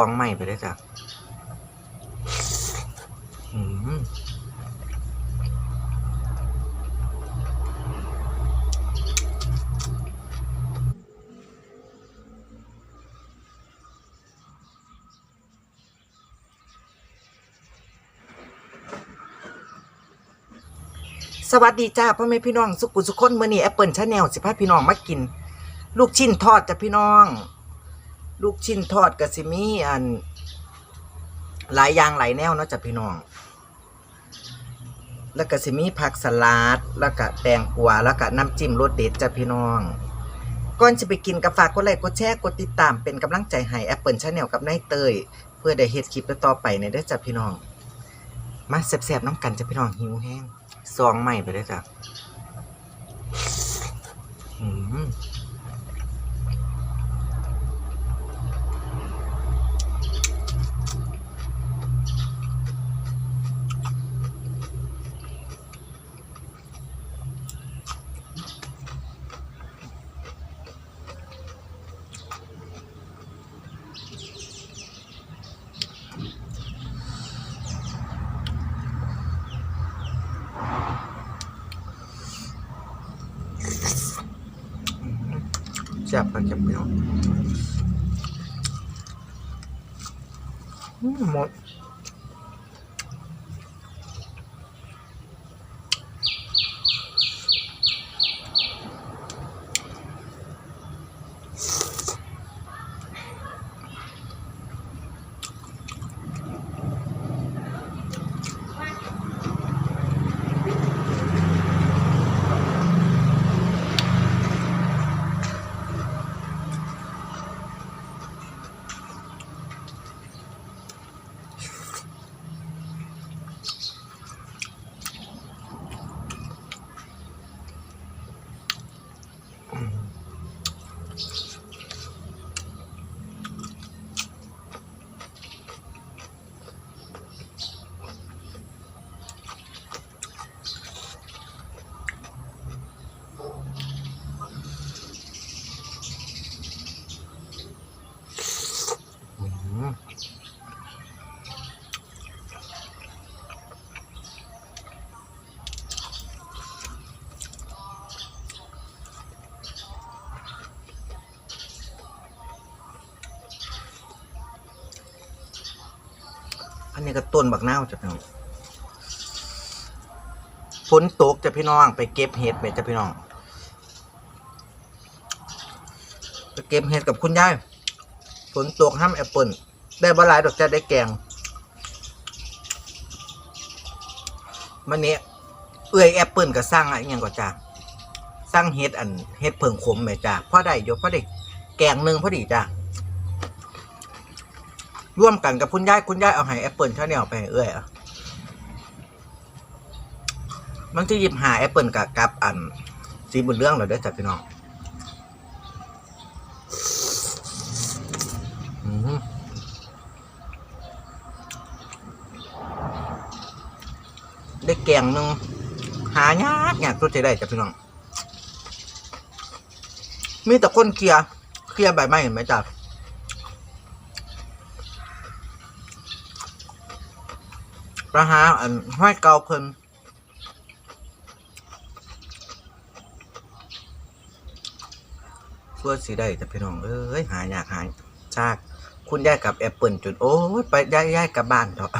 องใหม่ไปเลยจ้ะสวัสดีจ้าพ่อแม่พี่น้องสุกุสุคนมื่อนี้แอปเปิลชาแนลสิพาพี่น้องมากิน ลูกชิ้นทอดจ้ะพี่น้อง ลูกชิ้นทอดกับสิมีอัน หลายอย่างหลายแนวเนาะจ้ะพี่น้อง แล้วก็สิมีผักสลัด แล้วก็แตงกวาแล้วก็น้ำจิ้มรสเด็ดจ้ะพี่น้อง ก่อนจะไปกินก็ฝากกดไลค์กดแชร์กดติดตามเป็นกำลังใจให้ Apple Channel กับนายเตย เพื่อได้เฮ็ดคลิปต่อไปในเด้อจ้ะพี่น้อง มาแซ่บๆน้ำกันจ้ะพี่น้องหิวแห้งซองใหม่ไปเลยจ้ะอืม แซ่บกันจ้ะพี่น้องอืม นนี้ก็ต้นบักนาวจ้ะพี่น้องฝนตกจ้ะพี่น้อง ไปเก็บเห็ดไปจ้ะพี่น้องไปเก็บเห็ดกับคุณยายฝนตกห้ามแอปเปิลได้บหลายดอกจะได้แกงมันนี้เอื้อยแอปเปิลก็สร้างอะไรอย่างก็จ้าสร้างเฮ็ดอันเฮ็ดเผิงขมไหมจ้าพอได้ยกพอได้แกงหนึ่งพอดีจ้า ร่วมกันกับคุณยายคุณยายเอาให้แอปเปิลชาแนลไปให้เอื้อยอะมันที่หยิบหาแอปเปิลกับกับอันสีบุญเรื่องเราได้จ้ะพี่น้องอืมได้แกงหนึ่งหายากยากตัวจะได้จ้ะพี่น้อง มีแต่คนเคลียร์เคลียร์ใบไม้เห็นไหมจ๊ะ ประหาอันห้อยเกาเพิ่นเพื่อสิได้แต่พี่น้องเอ้ยหายากหายชากคุณยายกับแอปเปิลจนโอ้ยไปย้ายย้ายกลับบ้านเถอะ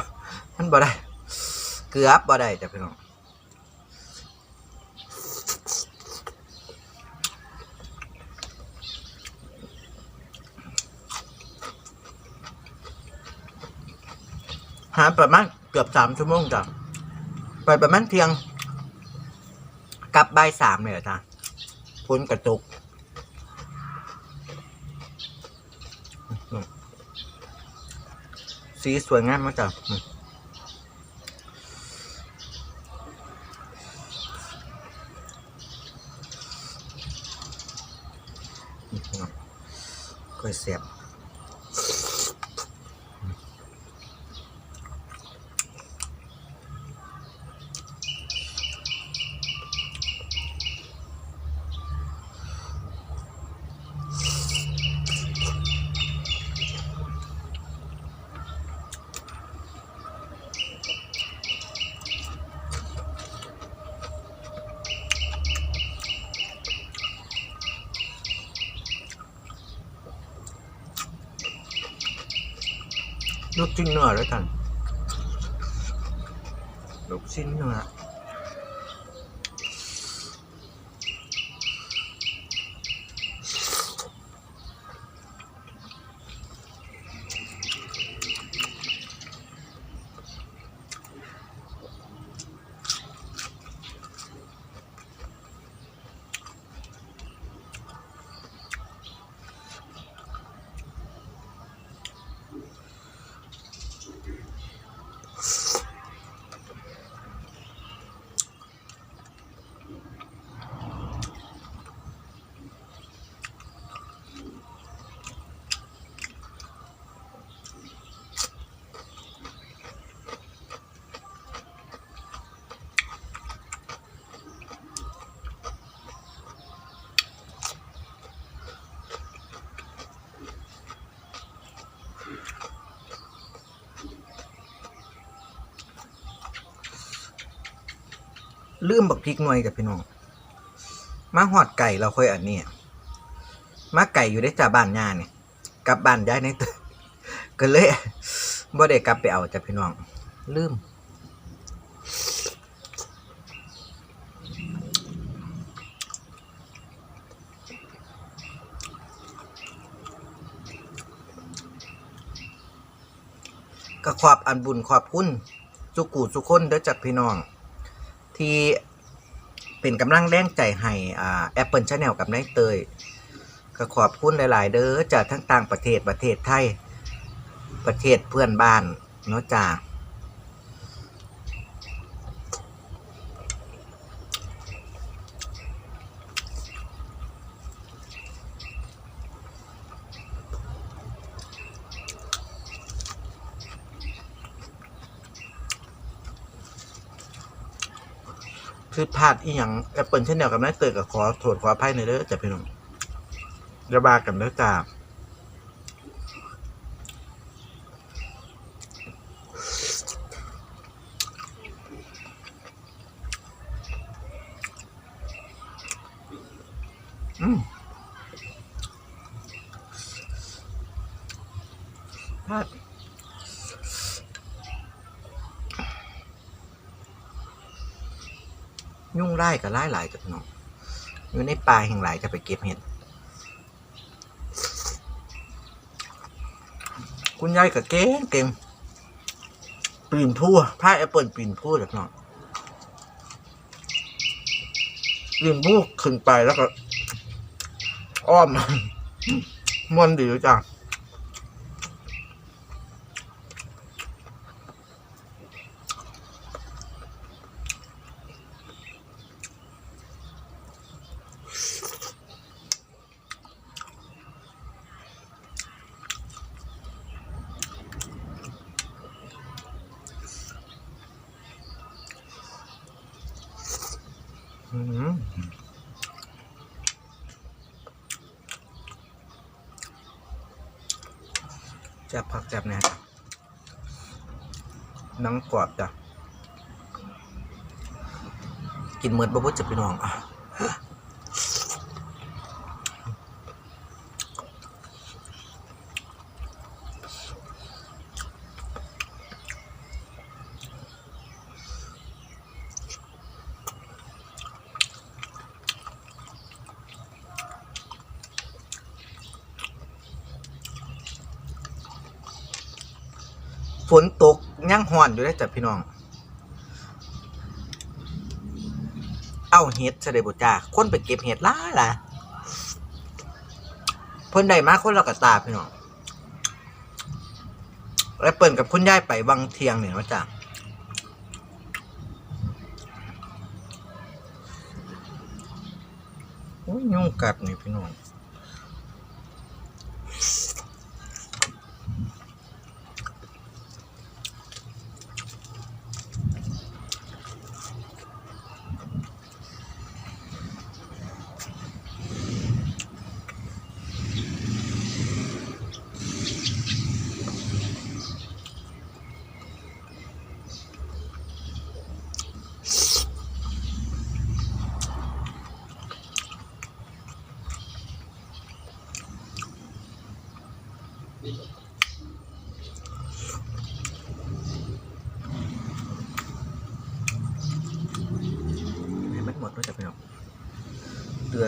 มันบ่ได้ เกือบบ่ได้จ้ะพี่น้องหาประมาณ กือบสามชั่วโมงจ้ะไปประมาณเที่ยงกลับบ่ายสามเลยจ้ะพ้นกระตุกสีสวยงามมากจ้ะค่อยเสียบ ลูกชิ้นเนื้อแล้ ลืมบักพริกหน่วยกับพี่น้องมาหอดไก่เราค่อยอันนี้มาไก่อยู่ได้จ่าบ้านยาเนี่ยกลับบ้านย้ายในตึกก็เลยบ่ได้กลับไปเอาจ้ะพี่น้อง ลืมก็ขอบอันบุญขอบคุณสุกูสุคนเด้อจากพี่น้อง ที่เป็นกำลังแรงใจให้อ่า Apple Channel กับนายเตย ก็ขอบคุณหลาย ๆ เด้อจากทั้งต่างประเทศประเทศไทย ประเทศเพื่อนบ้านเนาะจ้า คือพลาดอีหยัง Apple Channel กับนายเตยก็ขอโทษขออภัยในอยเด้อจ้ะพี่น้องระบากันเด้อจ้าอืมพลาด ยุ่งไล่กับไล่หลายกับน้องอยู่ในป่าแห่งหลายจะไปเก็บเห็ดคุณยายกับเก่งเก่งปีนผู้พายแอปเปิลปีนผู้แบบน้องปีนผู้ขึ้นไปแล้วก็ อ้อมมวนดีจัง จับผักจับแหนจ้ะหนังกรอบจ้ะ กินเหมือนบะบุจะไปน้องอะ ฝนตกย่างห่อนอยู่ได้จ้ะพี่น้อง เอาเห็ดเสด็จบุจ้าคนไปเก็บเห็ดล่าล่ะเพิ่นได้มาคนละกระตาพี่น้องแล้วเปิ่นกับคุณยายไปวังเทียงเนี่ยว่าจ้ะโอ้ยยุ่งกัดนี่พี่น้อง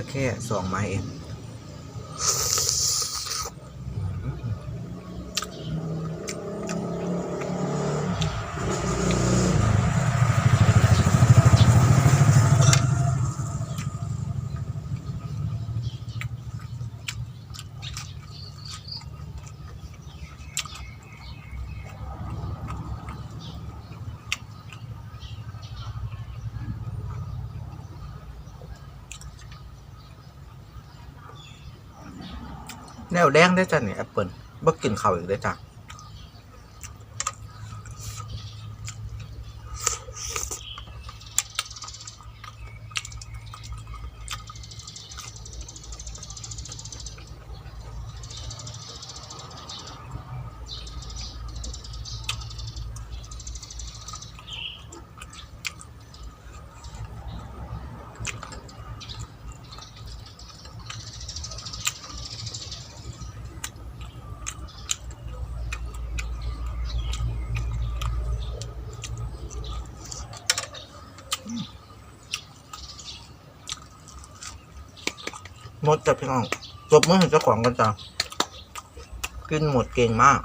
แค่สองไม้เอง แนวแดงได้จ้ะนี่แอปเปิลบ่กินข้าวอีกได้จ้ะ หมดจ้ะพี่น้องจบเมื่อเห็นเจ้าของกันจ้ะกินหมดเก่งมาก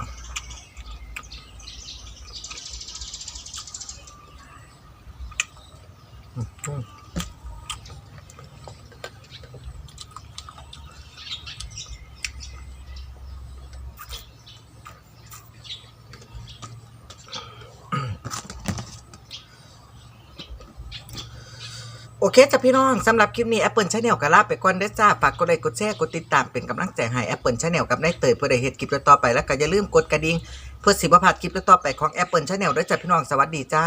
โอเคจ้ะพี่น้องสำหรับคลิปนี้ Apple Channel ก็ลาไปก่อนได้จ้าฝากกดไลค์กดแชร์กดติดตามเป็นกำลังใจให้ Apple Channel กับนายเตยเพื่อได้เห็นคลิปต่อไปแล้วก็อย่าลืมกดกระดิ่งเพื่อสิบ่พลาดคลิปต่อไปของ Apple Channel ด้วยจ้ะพี่น้องสวัสดีจ้า